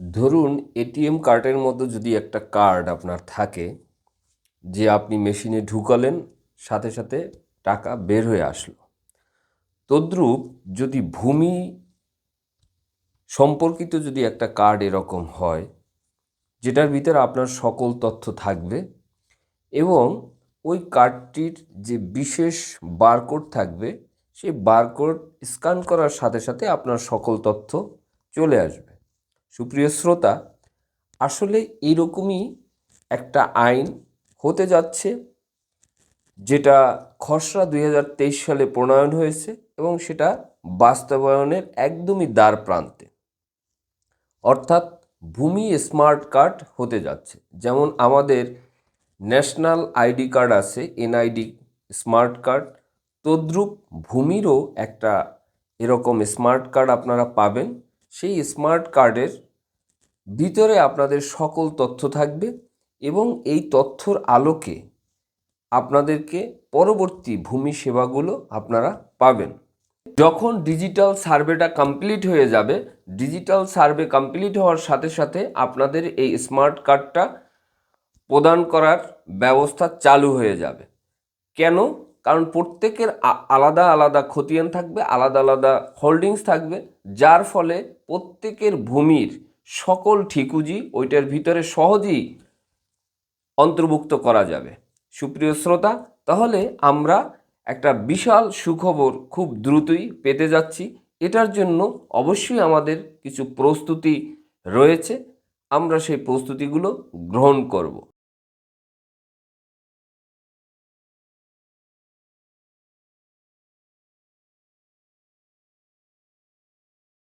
ধরুন এটিএম কার্ডের মধ্যে যদি একটা কার্ড আপনার থাকে, যে আপনি মেশিনে ঢুকালেন, সাথে সাথে টাকা বের হয়ে আসলো। তদ্রূপ যদি ভূমি সম্পর্কিত যদি একটা কার্ড এরকম হয়, যেটার ভিতরে আপনার সকল তথ্য থাকবে এবং ওই কার্ডটির যে বিশেষ বারকোড থাকবে, সেই বারকোড স্ক্যান করার সাথে সাথে আপনার সকল তথ্য চলে আসবে। সুপ্রিয় শ্রোতা, আসলে এইরকমই একটা আইন হতে যাচ্ছে যেটা খসড়া দুই হাজার তেইশ সালে প্রণয়ন হয়েছে এবং সেটা বাস্তবায়নের একদমই দ্বার প্রান্তে। অর্থাৎ ভূমি স্মার্ট কার্ড হতে যাচ্ছে। যেমন আমাদের ন্যাশনাল আইডি কার্ড আছে, এনআইডি স্মার্ট কার্ড। তদ্রূপ ভূমিরও একটা এরকম স্মার্ট কার্ড আপনারা পাবেন। সেই স্মার্ট কার্ডের ভিতরে আপনাদের সকল তথ্য থাকবে এবং এই তথ্যর আলোকে আপনাদেরকে পরবর্তী ভূমি সেবাগুলো আপনারা পাবেন। যখন ডিজিটাল সার্ভেটা কমপ্লিট হয়ে যাবে, ডিজিটাল সার্ভে কমপ্লিট হওয়ার সাথে সাথে আপনাদের এই স্মার্ট কার্ডটা প্রদান করার ব্যবস্থা চালু হয়ে যাবে। কেন? কারণ প্রত্যেকের আলাদা আলাদা খতিয়ান থাকবে, আলাদা আলাদা হোল্ডিংস থাকবে, যার ফলে প্রত্যেকের ভূমির সকল ঠিকুজি ওইটার ভিতরে সহজেই অন্তর্ভুক্ত করা যাবে। সুপ্রিয় শ্রোতা, তাহলে আমরা একটা বিশাল সুখবর খুব দ্রুতই পেতে যাচ্ছি। এটার জন্য অবশ্যই আমাদের কিছু প্রস্তুতি রয়েছে। আমরা সেই প্রস্তুতিগুলো গ্রহণ করব।